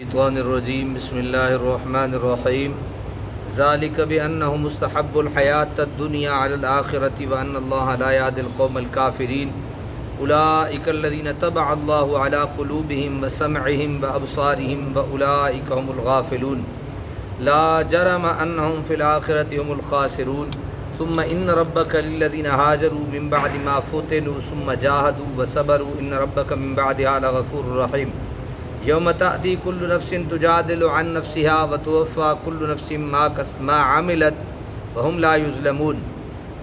الشيطان الرجيم، بسم الله الرحمن الرحيم. ذلك بأنه مستحب الحياة الدنيا على الآخرة، وأن الله لا يهدي القوم الكافرين. أولئك الذين تبع الله على قلوبهم وسمعهم وأبصارهم، وأولئك هم الغافلون. لا جرم أنهم في الآخرة هم الخاسرون. ثم إن ربك للذين هاجروا من بعد ما فتنوا ثم جاهدوا وصبروا، إن ربك من بعدها لغفور رحيم. یوم تأتی کل نفس تجادل عن نفسها وتوفى كل نفس ما ما عملت وهم لا يظلمون.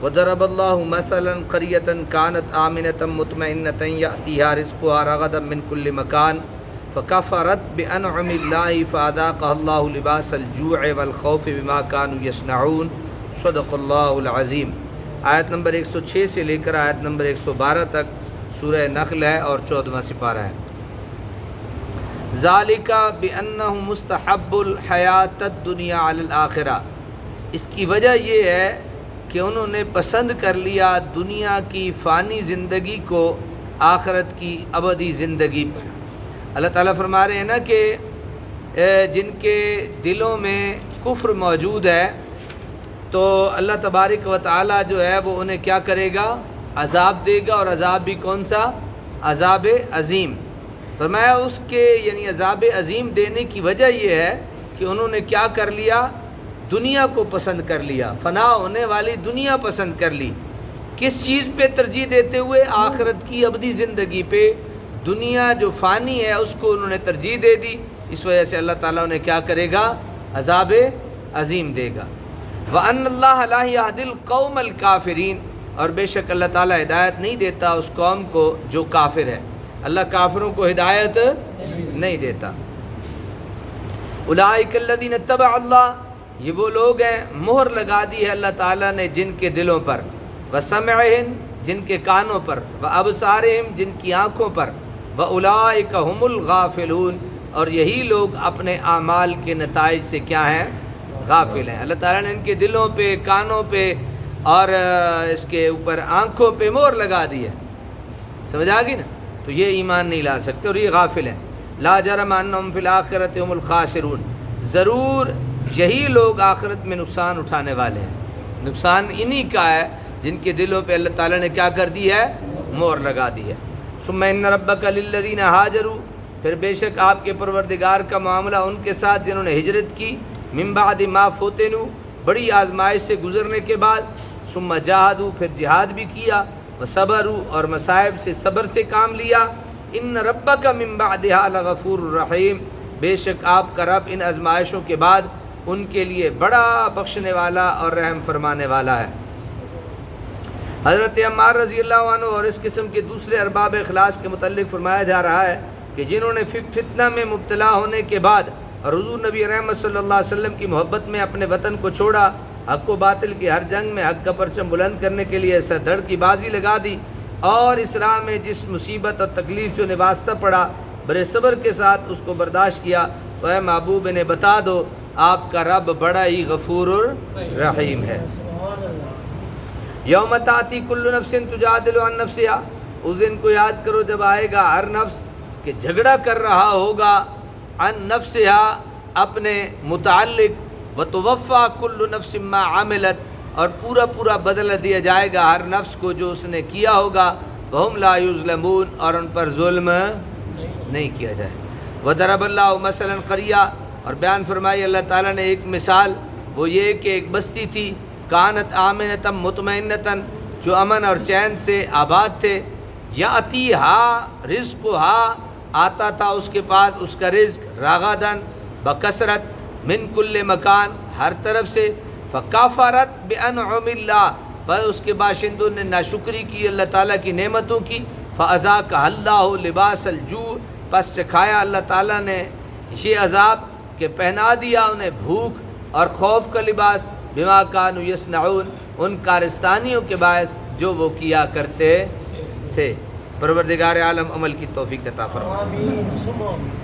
وضرب الله مثلا قرية كانت آمنة مطمئنة يأتيها رزقها رغدا من كل مكان، فكفرت بأنعم الله فأذاقها الله لباس الجوع والخوف بما كانوا يصنعون. صدق اللہ العظیم آیت نمبر 106 سے لے کر آیت نمبر 112 تک سورہ نخل ہے اور چودواں سپارہ ہے۔ ذالکہ بأنہ مستحب الحیات الدنیا علی الآخرہ اس کی وجہ یہ ہے کہ انہوں نے پسند کر لیا دنیا کی فانی زندگی کو آخرت کی ابدی زندگی پر۔ اللہ تعالیٰ فرما رہے ہیں نا کہ جن کے دلوں میں کفر موجود ہے، تو اللہ تبارک و تعالیٰ جو ہے وہ انہیں کیا کرے گا؟ عذاب دے گا۔ اور عذاب بھی کون سا؟ عذاب عظیم۔ فرمایا اس کے یعنی عذاب عظیم دینے کی وجہ یہ ہے کہ انہوں نے کیا کر لیا؟ دنیا کو پسند کر لیا، فنا ہونے والی دنیا پسند کر لی۔ کس چیز پہ ترجیح دیتے ہوئے؟ آخرت کی ابدی زندگی پہ۔ دنیا جو فانی ہے، اس کو انہوں نے ترجیح دے دی۔ اس وجہ سے اللہ تعالیٰ انہیں کیا کرے گا؟ عذاب عظیم دے گا۔ وَأَنَّ اللَّهَ لَا يَهْدِي الْقَوْمَ الْكَافِرِينَ۔ اور بے شک اللہ تعالیٰ ہدایت نہیں دیتا اس قوم کو جو کافر ہے۔ اللہ کافروں کو ہدایت نہیں دیتا۔ اولئک الذین تبع اللہ، یہ وہ لوگ ہیں، مہر لگا دی ہے اللہ تعالیٰ نے جن کے دلوں پر۔ وسمعہم، جن کے کانوں پر۔ و ابصارہم جن کی آنکھوں پر۔ و اولئک هم الغافلون، اور یہی لوگ اپنے اعمال کے نتائج سے کیا ہیں؟ غافل ہیں۔ اللہ تعالیٰ نے ان کے دلوں پہ، کانوں پہ، اور اس کے اوپر آنکھوں پہ مہر لگا دی ہے۔ سمجھ آ گئی نا؟ تو یہ ایمان نہیں لا سکتے اور یہ غافل ہیں۔ لا جرم انہم فی الاخرت هم الخاسرون۔ ضرور یہی لوگ آخرت میں نقصان اٹھانے والے ہیں۔ نقصان انہی کا ہے جن کے دلوں پہ اللہ تعالیٰ نے کیا کر دی ہے؟ مور لگا دی ہے۔ ثم ان ربک للذین ہاجروا۔ پھر بے شک آپ کے پروردگار کا معاملہ ان کے ساتھ جنہوں نے ہجرت کی۔ من بعد ما فتنوا۔ بڑی آزمائش سے گزرنے کے بعد۔ ثم جاہدوا، پھر جہاد بھی کیا۔ صبر اور مصائب سے صبر سے کام لیا۔ ان ربا کا ممبا دہا لغفور الرحیم بے شک آپ کا رب ان آزمائشوں کے بعد ان کے لیے بڑا بخشنے والا اور رحم فرمانے والا ہے۔ حضرت عمار رضی اللہ عنہ اور اس قسم کے دوسرے ارباب اخلاص کے متعلق فرمایا جا رہا ہے کہ جنہوں نے فتنہ میں مبتلا ہونے کے بعد اور حضور نبی رحمت صلی اللہ علیہ وسلم کی محبت میں اپنے وطن کو چھوڑا حق و باطل کی ہر جنگ میں حق کا پرچم بلند کرنے کے لیے سر دھڑ کی بازی لگا دی اور اسلام میں جس مصیبت اور تکلیف سے نواستا پڑا برے صبر کے ساتھ اس کو برداشت کیا۔ تو اے محبوب نے بتا دو، آپ کا رب بڑا ہی غفور الرحیم ہے۔ یوم تاتی کل نفس تجادل عن نفسیا اس دن کو یاد کرو، جب آئے گا ہر نفس کہ جھگڑا کر رہا ہوگا۔ عن نفسیا اپنے متعلق و توفا کل نفس ما عاملت اور پورا پورا بدلہ دیا جائے گا ہر نفس کو جو اس نے کیا ہوگا بہم لا یظلمون، اور ان پر ظلم نہیں کیا جائے۔ و درب اللہ مثلا قریہ اور بیان فرمائی، اللہ تعالیٰ نے ایک مثال، وہ یہ کہ ایک بستی تھی، کانت آمنتم مطمئنتاً، جو امن اور چین سے آباد تھے۔ یا اتی ہا رزق ہا آتا تھا اس کے پاس، اس کا رزق راغادن بکثرت من کل مکان، ہر طرف سے فقافرت بنعم اللہ، پر اس کے باشندوں نے ناشکری کی، اللہ تعالیٰ کی نعمتوں کی فضا کا اللہ لباس الجو پس چکھایا اللہ تعالیٰ نے یہ عذاب کہ پہنا دیا انہیں بھوک اور خوف کا لباس، بما کانو یسنعون ان کارستانیوں کے باعث جو وہ کیا کرتے تھے۔ پروردگار عالم عمل کی توفیق عطا فرمائے۔